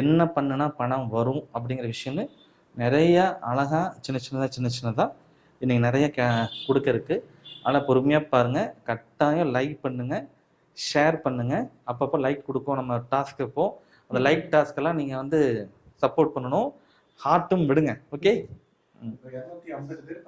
என்ன பண்ணுனா பணம் வரும் அப்படிங்கிற விஷயம்னு நிறைய அழகாக சின்ன சின்னதாக சின்ன சின்னதாக இன்னைக்கு நிறைய கே கொடுக்க இருக்கு. ஆனால் பொறுமையாக பாருங்கள் கட்டாயம் லைக் பண்ணுங்கள் ஷேர் பண்ணுங்கள் அப்பப்போ லைக் கொடுப்போம். நம்ம டாஸ்க் இப்போ அந்த லைக் டாஸ்க்கெல்லாம் நீங்கள் வந்து சப்போர்ட் பண்ணணும். ஹார்ட்டும் விடுங்க. ஓகே இருநூத்தி ஐம்பது பேர்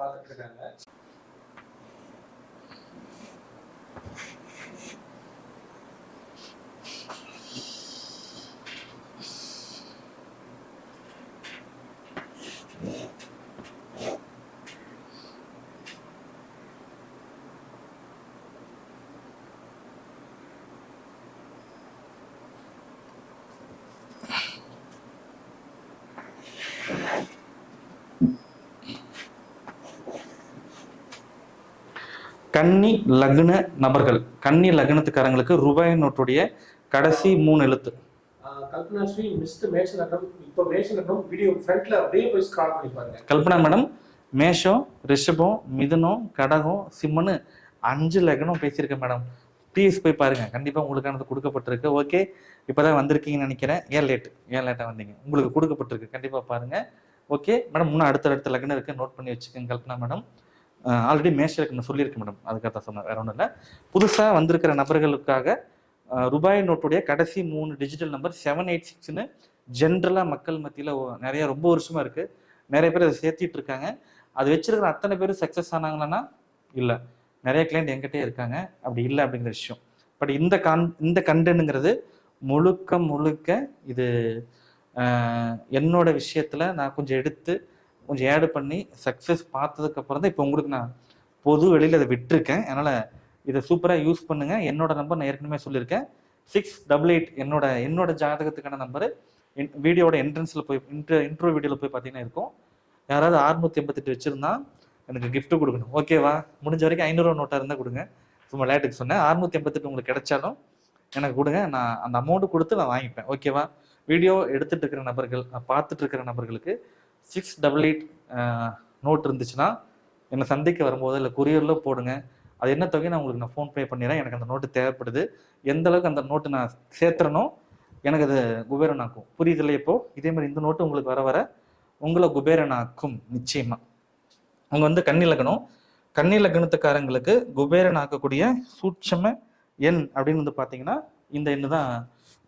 கன்னி லக்ன நபர்கள். கன்னி லக்னத்துக்காரங்களுக்கு ரூபாய் நோட்டுடைய கடைசி மூணு எழுத்து. கல்பனா மேடம் மேஷம் ரிஷபம் மிதுனம் கடகம் சிம்மன்னு அஞ்சு லக்னம் பேசியிருக்கேன் மேடம். ப்ளீஸ் போய் பாருங்க. கண்டிப்பா உங்களுக்கானது கொடுக்கப்பட்டிருக்கு. ஓகே இப்பதான் வந்திருக்கீங்கன்னு நினைக்கிறேன். ஏன் லேட் ஏன் லேட்டா வந்தீங்க? உங்களுக்கு கொடுக்கப்பட்டிருக்கு. கண்டிப்பா பாருங்க. ஓகே மேடம் இன்னும் அடுத்த அடுத்த லக்னம் இருக்கு. நோட் பண்ணி வச்சுக்கோங்க கல்பனா மேடம். ஆல்ரெடி மேஷருக்கு நான் சொல்லியிருக்கேன் மேடம் அதுக்காக தான் சொன்னேன் வேற ஒன்றும் இல்லை. புதுசாக வந்திருக்கிற நபர்களுக்காக ரூபாய் நோட்டுடைய கடைசி மூணு டிஜிட்டல் நம்பர் செவன் எயிட் சிக்ஸ்னு ஜென்ரலாக மக்கள் மத்தியில் நிறைய ரொம்ப வருஷமாக இருக்குது நிறைய பேர் அதை சேர்த்திட்டு இருக்காங்க. அது வச்சிருக்கிற அத்தனை பேரும் சக்ஸஸ் ஆனாங்களான்னா இல்லை. நிறைய கிளைண்ட் எங்கிட்டே இருக்காங்க. அப்படி இல்லை அப்படிங்கிற விஷயம். பட் இந்த கான் இந்த கண்டென்ட்ங்கிறது முழுக்க முழுக்க இது என்னோட விஷயத்தில் நான் கொஞ்சம் எடுத்து கொஞ்சம் ஆட் பண்ணி சக்ஸஸ் பார்த்ததுக்கப்புறம் தான் இப்போ உங்களுக்கு நான் பொது வெளியில் அதை விட்டுருக்கேன். அதனால் இதை சூப்பராக யூஸ் பண்ணுங்க. என்னோட நம்பர் நான் ஏற்கனவே சொல்லியிருக்கேன். சிக்ஸ் டபுள் எயிட் என்னோட என்னோட ஜாதகத்துக்கான நம்பரு வீடியோட என்ட்ரன்ஸில் போய் இன்ட்ரோ இன்ட்ரோ வீடியோவில் போய் பார்த்தீங்கன்னா இருக்கும். யாராவது அறுநூத்தி எண்பத்தெட்டு வச்சுருந்தா எனக்கு கிஃப்ட்டு கொடுக்கணும். ஓகேவா முடிஞ்ச வரைக்கும் ஐநூறுரூவா நோட்டாக இருந்தால் கொடுங்க. சும்மா லேட்டுக்கு சொன்னேன். அறுநூத்தி எண்பத்தெட்டு உங்களுக்கு கிடைச்சாலும் எனக்கு கொடுங்க. நான் அந்த அமௌண்ட்டு கொடுத்து நான் வாங்கிப்பேன். ஓகேவா வீடியோ எடுத்துகிட்டு இருக்கிற நபர்கள் நான் பார்த்துட்டு இருக்கிற நபர்களுக்கு சிக்ஸ் டபுள் எயிட் நோட் இருந்துச்சுன்னா என்னை சந்தைக்கு வரும்போது இல்லை கொரியரில் போடுங்க. அது என்ன தொகை நான் உங்களுக்கு நான் ஃபோன் பே பண்ணிடுறேன். எனக்கு அந்த நோட்டு தேவைப்படுது. எந்த அளவுக்கு அந்த நோட்டு நான் சேர்த்துறனோ எனக்கு அது குபேரனாக்கும். புரியுதுல்ல இப்போ? இதே மாதிரி இந்த நோட்டு உங்களுக்கு வர வர உங்களை குபேரனாக்கும் நிச்சயமா. அவங்க வந்து கன்னி கண்ணிலக்கணத்துக்காரங்களுக்கு கன்னி குபேரன் ஆக்கக்கூடிய சூட்சம எண் அப்படின்னு வந்து பார்த்தீங்கன்னா இந்த எண்ணு தான்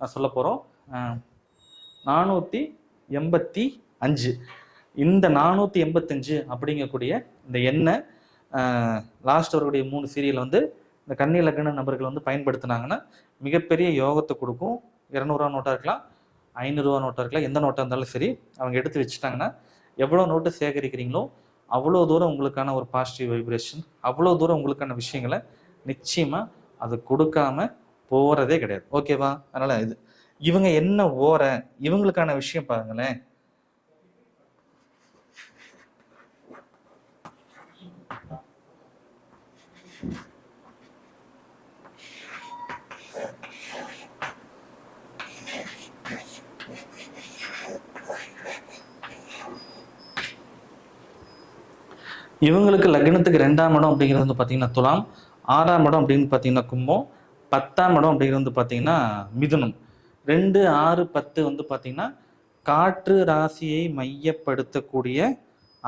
நான் சொல்ல போகிறோம் நானூற்றி எண்பத்தி அஞ்சு. இந்த நானூற்றி எண்பத்தஞ்சு அப்படிங்கக்கூடிய இந்த எண்ணை லாஸ்ட் அவருடைய மூணு சீரியல் வந்து இந்த கன்னி லக்ன நபர்கள் வந்து பயன்படுத்தினாங்கன்னா மிகப்பெரிய யோகத்தை கொடுக்கும். இரநூறுவா நோட்டாக இருக்கலாம் ஐநூறுரூவா நோட்டாக இருக்கலாம் எந்த நோட்டாக இருந்தாலும் சரி அவங்க எடுத்து வச்சுட்டாங்கன்னா எவ்வளோ நோட்டு சேகரிக்கிறீங்களோ அவ்வளோ தூரம் உங்களுக்கான ஒரு பாசிட்டிவ் வைப்ரேஷன் அவ்வளோ தூரம் உங்களுக்கான விஷயங்களை நிச்சயமாக அது கொடுக்காம போகிறதே கிடையாது. ஓகேவா அதனால் இது. இவங்க என்ன ஓர? இவங்களுக்கான விஷயம் பாருங்களேன். இவங்களுக்கு லக்னத்துக்கு ரெண்டாம் இடம் அப்படிங்கிறது வந்து பார்த்தீங்கன்னா துலாம் ஆறாம் இடம் அப்படின்னு பார்த்தீங்கன்னா கும்பம் பத்தாம் இடம் அப்படிங்கிறது வந்து பார்த்தீங்கன்னா மிதுனம். ரெண்டு ஆறு பத்து வந்து பார்த்தீங்கன்னா காற்று ராசியை மையப்படுத்தக்கூடிய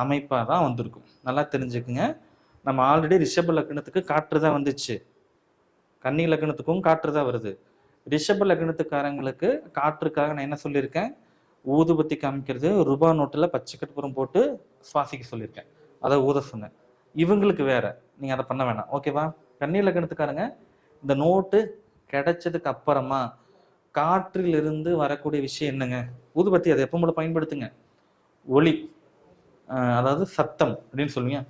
அமைப்பாக தான் வந்திருக்கும். நல்லா தெரிஞ்சுக்குங்க. நம்ம ஆல்ரெடி ரிஷப லக்னத்துக்கு காற்று தான் வந்துச்சு. கன்னி லக்னத்துக்கும் காற்று தான் வருது. ரிஷப லக்னத்துக்காரங்களுக்கு காற்றுக்காக நான் என்ன சொல்லியிருக்கேன்? ஊதுபத்தி காமிக்கிறது ரூபா நோட்டில் பச்சை கற்பூரம் போட்டு சுவாசிக்க சொல்லியிருக்கேன். அதை ஊத சொன்னேன். இவங்களுக்கு வேற. நீங்கள் அதை பண்ண வேணாம். ஓகேவா கண்ணீர் லக்கணத்துக்காரங்க இந்த நோட்டு கிடைச்சதுக்கு அப்புறமா காற்றிலிருந்து வரக்கூடிய விஷயம் என்னங்க? ஊதுபத்தி அதை எப்போ கூட பயன்படுத்துங்க. ஒளி அதாவது சத்தம் அப்படின்னு சொல்லுவீங்க.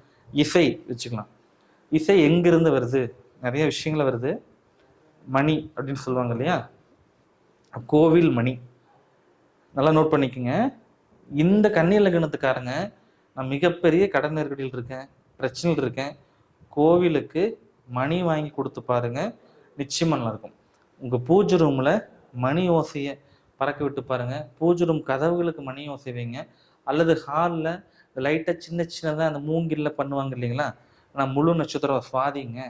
இசை வச்சுக்கலாம். இசை எங்கிருந்து வருது? நிறைய விஷயங்கள் வருது. மணி அப்படின்னு சொல்லுவாங்க இல்லையா? கோவில் மணி. நல்லா நோட் பண்ணிக்கோங்க. இந்த கண்ணீர் லக்னத்துக்காரங்க நான் மிகப்பெரிய கடன் நெருக்கடியில் இருக்கேன் பிரச்சனையில் இருக்கேன். கோவிலுக்கு மணி வாங்கி கொடுத்து பாருங்க நிச்சயம் நல்லாயிருக்கும் இருக்கும். உங்க பூஜை ரூம்ல மணி ஓசையை பறக்க விட்டு பாருங்க. பூஜை ரூம் கதவுகளுக்கு மணி ஓசை வைங்க. அல்லது ஹாலில் லைட்டாக சின்ன சின்னதாக அந்த மூங்கில்ல பண்ணுவாங்க இல்லைங்களா? நான் முழு நட்சத்திரம் சுவாதிங்க.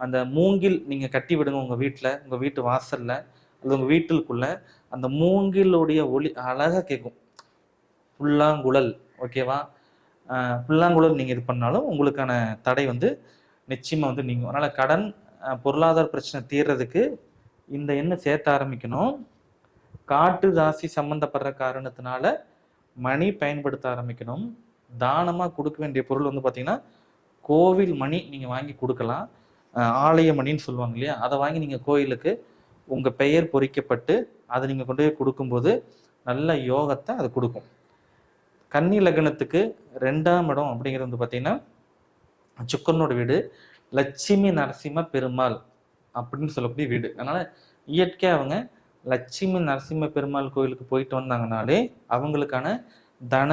அந்த மூங்கில் நீங்கள் கட்டி விடுங்க உங்கள் வீட்டில் உங்கள் வீட்டு வாசலில் அல்லது உங்கள் வீட்டுக்குள்ளே அந்த மூங்கிலுடைய ஒளி அழகாக கேட்கும் புல்லாங்குழல் ஓகேவா புல்லாங்குழல் நீங்கள் இது பண்ணாலும் உங்களுக்கான தடை வந்து நிச்சயமாக வந்து நீங்கள் அதனால் கடன் பொருளாதார பிரச்சனை தீர்றதுக்கு இந்த எண்ணெய் சேர்த்த ஆரம்பிக்கணும். காட்டு ராசி சம்மந்தப்படுற காரணத்தினால மணி பயன்படுத்த ஆரம்பிக்கணும். தானமாக கொடுக்க வேண்டிய பொருள் வந்து பார்த்தீங்கன்னா கோவில் மணி நீங்கள் வாங்கி கொடுக்கலாம். ஆலய மணின்னு சொல்லுவாங்க இல்லையா? அதை வாங்கி நீங்கள் கோயிலுக்கு உங்கள் பெயர் பொறிக்கப்பட்டு அதை நீங்கள் கொண்டு போய் கொடுக்கும்போது நல்ல யோகத்தை அது கொடுக்கும். கன்னி லக்னத்துக்கு ரெண்டாம் இடம் அப்படிங்கிறது வந்து பார்த்தீங்கன்னா சுக்கரனோட வீடு லட்சுமி நரசிம்ம பெருமாள் அப்படின்னு சொல்லக்கூடிய வீடு. அதனால இயற்கையாக அவங்க லட்சுமி நரசிம்ம பெருமாள் கோயிலுக்கு போயிட்டு வந்தாங்கனாலே அவங்களுக்கான தன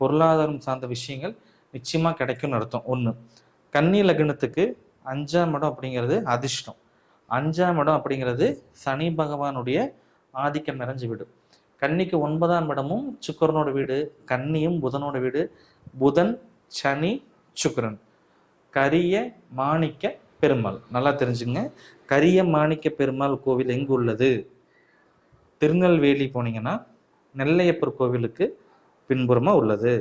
பொருளாதாரம் சார்ந்த விஷயங்கள் நிச்சயமாக கிடைக்கும்னு அர்த்தம். ஒன்று கன்னி லக்னத்துக்கு அஞ்சாம் இடம் அப்படிங்கிறது அதிர்ஷ்டம். அஞ்சாம் இடம் அப்படிங்கிறது சனி பகவானுடைய ஆதிக்கம் நிறைஞ்சு வீடு. கன்னிக்கு ஒன்பதாம் இடமும் சுக்கரனோட வீடு கன்னியும் புதனோட வீடு புதன் சனி சுக்கரன். கரிய மாணிக்க பெருமாள். நல்லா தெரிஞ்சுங்க. கரிய மாணிக்க பெருமாள் கோவில் எங்கு உள்ளது? திருநெல்வேலி போனீங்கன்னா நெல்லையப்பர் கோவிலுக்கு பின்புறமாக உள்ளது.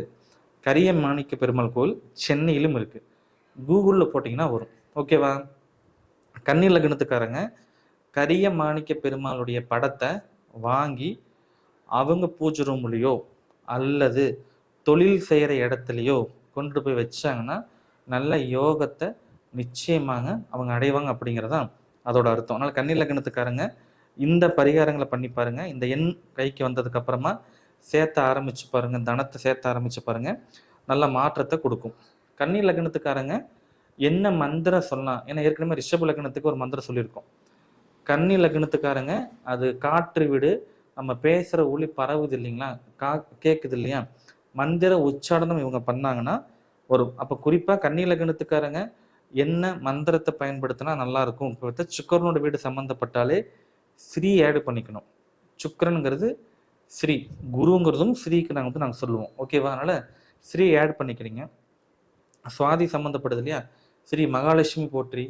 கரிய மாணிக்க பெருமாள் கோவில் சென்னையிலும் இருக்கு. கூகுளில் போட்டிங்கன்னா வரும். ஓகேவா கன்னி லக்னத்துக்காரங்க கரிய மாணிக்க பெருமாளுடைய படத்தை வாங்கி அவங்க பூஜை ரூம்லேயோ அல்லது தொழில் செய்கிற இடத்துலையோ கொண்டு போய் வச்சாங்கன்னா நல்ல யோகத்தை நிச்சயமாக அவங்க அடைவாங்க அப்படிங்கிறதான் அதோட அர்த்தம். அதனால் கன்னி லக்னத்துக்காரங்க இந்த பரிகாரங்களை பண்ணி பாருங்க. இந்த எண் கைக்கு வந்ததுக்கு அப்புறமா சேர்த்த ஆரம்பிச்சு பாருங்க. தனத்தை சேர்த்த ஆரம்பிச்சு பாருங்க. நல்ல மாற்றத்தை கொடுக்கும். கன்னி லக்னத்துக்காரங்க என்ன மந்திரம் சொல்லலாம் ஏன்னா ஏற்கனவே ரிஷப லக்னத்துக்கு ஒரு மந்திரம் சொல்லியிருக்கோம். கன்னி லக்னத்துக்காரங்க அது காற்று வீடு நம்ம பேசுகிற ஒளி பரவுது இல்லைங்களா? கா கேட்குது இல்லையா? மந்திர உச்சாடனம் இவங்க பண்ணாங்கன்னா வரும் அப்போ குறிப்பாக கன்னிலகிணத்துக்காரங்க என்ன மந்திரத்தை பயன்படுத்தினா நல்லா இருக்கும் இப்போ சுக்கரனோட வீடு சம்மந்தப்பட்டாலே ஸ்ரீ ஆடு பண்ணிக்கணும். சுக்கரனுங்கிறது ஸ்ரீ குருங்கிறதும் ஸ்ரீக்கு நாங்கள் வந்து நாங்கள் சொல்லுவோம். ஓகேவா அதனால் ஸ்ரீ ஆட் பண்ணிக்கிறீங்க. சுவாதி சம்மந்தப்படுது இல்லையா? ஸ்ரீ மகாலட்சுமி போற்றி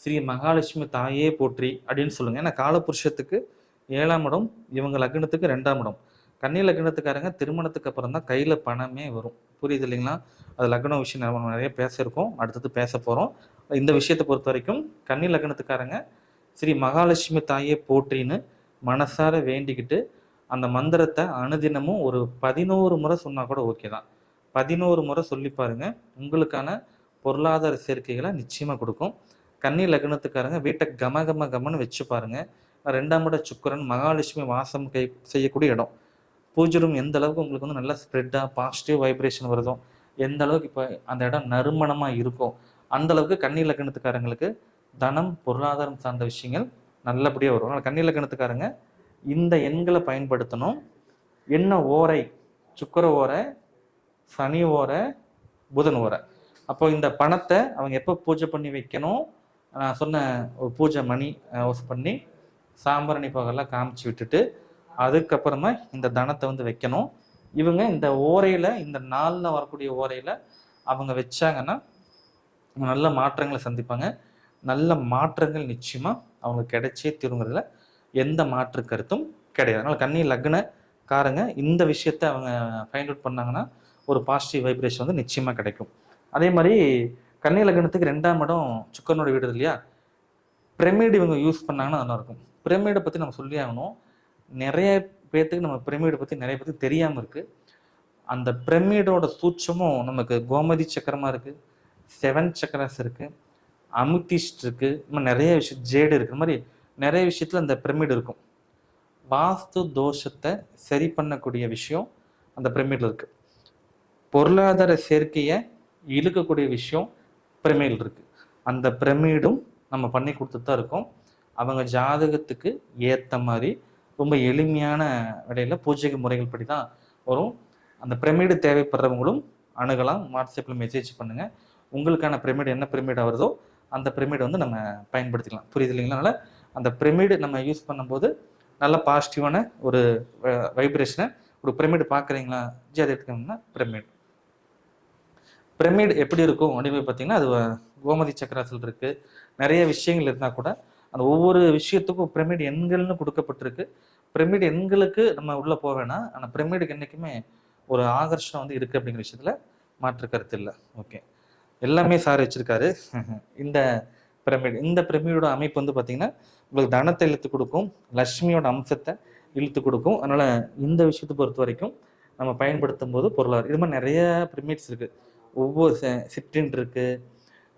ஸ்ரீ மகாலட்சுமி தாயே போற்றி அப்படின்னு சொல்லுங்கள் ஏன்னா காலபுருஷத்துக்கு ஏழாம் இடம் இவங்க லக்னத்துக்கு ரெண்டாம் இடம். கன்னி லக்னத்துக்காரங்க திருமணத்துக்கு அப்புறம் தான் கையில் பணமே வரும். புரியுது இல்லைங்களா? அது லக்னம் விஷயம் நம்ம நிறைய பேசியிருக்கோம். அடுத்தது பேச போகிறோம் இந்த விஷயத்தை பொறுத்த வரைக்கும் கன்னி லக்னத்துக்காரங்க ஸ்ரீ மகாலட்சுமி தாயே போற்றின்னு மனசார வேண்டிக்கிட்டு அந்த மந்திரத்தை அனுதினமும் ஒரு பதினோரு முறை சொன்னால் கூட ஓகே தான். பதினோரு முறை சொல்லி பாருங்கள் உங்களுக்கான பொருளாதார சேர்க்கைகளை நிச்சயமாக கொடுக்கும். கன்னி லக்னத்துக்காரங்க வீட்டை கம கம கமன்னு வச்சு பாருங்கள் ரெண்டாம் இட சுக்கிரன் மகாலட்சுமி வாசம் கை செய்யக்கூடிய இடம். பூஜை ரூம் எந்த அளவுக்கு உங்களுக்கு வந்து நல்லா ஸ்ப்ரெட்டாக பாசிட்டிவ் வைப்ரேஷன் வருதோ எந்த அளவுக்கு இப்போ அந்த இடம் நறுமணமாக இருக்கோ அந்த அளவுக்கு கன்னி லக்னத்துக்காரங்களுக்கு தனம் பொருளாதாரம் சார்ந்த விஷயங்கள் நல்லபடியாக வரும். ஆனால் கன்னி லக்னத்துக்காரங்க இந்த எண்களை பயன்படுத்தணும். என்ன ஓரை? சுக்கிர ஓரை சனி ஓரை புதன் ஓரை. அப்போ இந்த பணத்தை அவங்க எப்போ பூஜை பண்ணி வைக்கணும்? நான் சொன்ன ஒரு பூஜை மணி பண்ணி சாம்பரணி பகலாம் காமிச்சு விட்டுட்டு அதுக்கப்புறமா இந்த தனத்தை வந்து வைக்கணும். இவங்க இந்த ஓரையில் இந்த நாளில் வரக்கூடிய ஓரையில் அவங்க வச்சாங்கன்னா நல்ல மாற்றங்களை சந்திப்பாங்க. நல்ல மாற்றங்கள் நிச்சயமா அவங்களுக்கு கிடைச்சே தீருங்கிறதுல எந்த மாற்று கருத்தும் கிடையாது. அதனால லக்ன லக்னக்காரங்க இந்த விஷயத்த அவங்க ஃபைண்ட் அவுட் பண்ணாங்கன்னா ஒரு பாசிட்டிவ் வைப்ரேஷன் வந்து நிச்சயமா கிடைக்கும். அதே மாதிரி கன்னி லக்னத்துக்கு ரெண்டாம் இடம் சுக்கரனோட வீடு இல்லையா? பிரமிட் இவங்க யூஸ் பண்ணாங்கன்னா நல்லா இருக்கும். பிரமிடை பற்றி நம்ம சொல்லி ஆகணும். நிறைய பேர்த்துக்கு நம்ம பிரமிடை பற்றி நிறைய பேர்த்துக்கு தெரியாமல் இருக்குது அந்த பிரமிடோட சூட்சமும் நமக்கு கோமதி சக்கரமாக இருக்குது செவன் சக்கராஸ் இருக்குது அமுத்திஸ்ட் இருக்குது இந்த நிறைய விஷயம் ஜேடு இருக்கிற மாதிரி நிறைய விஷயத்தில் அந்த பிரமிடு இருக்கும். வாஸ்து தோஷத்தை சரி பண்ணக்கூடிய விஷயம் அந்த பிரமிடில் இருக்குது பொருளாதார சேர்க்கையை இழுக்கக்கூடிய விஷயம் பிரமிடில் இருக்குது அந்த பிரமிடும் நம்ம பண்ணி கொடுத்துட்டு தான் இருக்கோம். அவங்க ஜாதகத்துக்கு ஏற்ற மாதிரி ரொம்ப எளிமையான விடையில பூஜை முறைகள் படி தான் வரும். அந்த பிரமிடு தேவைப்படுறவங்களும் அணுகலாம். வாட்ஸ்அப்பில் மெசேஜ் பண்ணுங்க. உங்களுக்கான பிரமிடு என்ன பிரமிடு வருதோ அந்த பிரமிடு வந்து நம்ம பயன்படுத்திக்கலாம். புரியுது இல்லைங்களா? அந்த பிரமிடு நம்ம யூஸ் பண்ணும்போது நல்ல பாசிட்டிவான ஒரு வைப்ரேஷனை ஒரு பிரமிடு பார்க்குறீங்களா? ஜி அதை எடுத்துக்கோங்கன்னா பிரமிட். பிரமிட் எப்படி இருக்கும் அப்படின்னு பார்த்தீங்கன்னா அது கோமதி சக்கராசல் இருக்குது நிறைய விஷயங்கள் இருந்தால் கூட அந்த ஒவ்வொரு விஷயத்துக்கும் பிரமிட் எண்கள்னு கொடுக்கப்பட்டிருக்கு. பிரமிட் எண்களுக்கு நம்ம உள்ளே போக வேணாம். ஆனால் பிரமிடுக்கு என்றைக்குமே ஒரு ஆகர்ஷணம் வந்து இருக்குது அப்படிங்கிற விஷயத்தில் மாற்று கருத்து இல்லை. ஓகே. எல்லாமே சார் வச்சிருக்காரு. இந்த பிரமிட் இந்த பிரமிடோட அமைப்பு வந்து பார்த்தீங்கன்னா உங்களுக்கு தனத்தை இழுத்து கொடுக்கும் லக்ஷ்மியோட அம்சத்தை இழுத்து கொடுக்கும். அதனால் இந்த விஷயத்தை பொறுத்த வரைக்கும் நம்ம பயன்படுத்தும் போது பொருளாதாரம் இது மாதிரி நிறைய பிரமிட்ஸ் இருக்குது ஒவ்வொரு சிப்டின் இருக்குது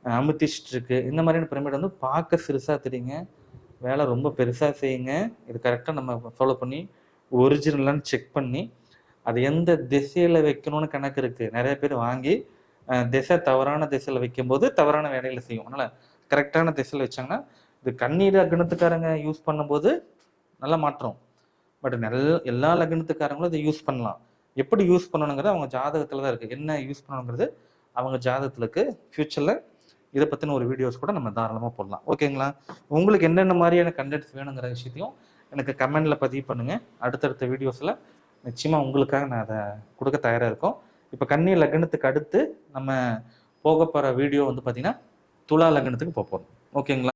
அமித்திஸ்ட் இருக்கு இந்த மாதிரியான பிரமிட் வந்து பார்க்க சிறுசா தெரியுங்க. வேலை ரொம்ப பெருசா செய்யுங்க. இது கரெக்டாக நம்ம ஃபாலோ பண்ணி ஒரிஜினலான்னு செக் பண்ணி அது எந்த திசையில வைக்கணும்னு கணக்கு இருக்கு. நிறைய பேர் வாங்கி திசை தவறான திசையில வைக்கும்போது தவறான வேலையில் செய்யும். அதனால கரெக்டான திசையில வச்சாங்கன்னா இது கண்ணீர் லக்னத்துக்காரங்க யூஸ் பண்ணும்போது நல்ல மாற்றம். பட் நல்ல எல்லா லக்னத்துக்காரங்களும் இதை யூஸ் பண்ணலாம். எப்படி யூஸ் பண்ணணுங்கிறது அவங்க ஜாதகத்துல தான் இருக்கு. என்ன யூஸ் பண்ணணுங்கிறது அவங்க ஜாதகத்துல இருக்கு ஃபியூச்சர்ல இதை பற்றின ஒரு வீடியோஸ் கூட நம்ம தாராளமாக போடலாம். ஓகேங்களா உங்களுக்கு என்னென்ன மாதிரியான கண்டென்ட்ஸ் வேணுங்கிற விஷயத்தையும் எனக்கு கமெண்டில் பதிவு பண்ணுங்கள் அடுத்தடுத்த வீடியோஸில் நிச்சயமாக உங்களுக்காக நான் அதை கொடுக்க தயாராக இருக்கோம். இப்போ கன்னி லக்னத்துக்கு அடுத்து நம்ம போக போகிற வீடியோ வந்து பார்த்திங்கன்னா துலா லக்னத்துக்கு போக போகிறோம் ஓகேங்களா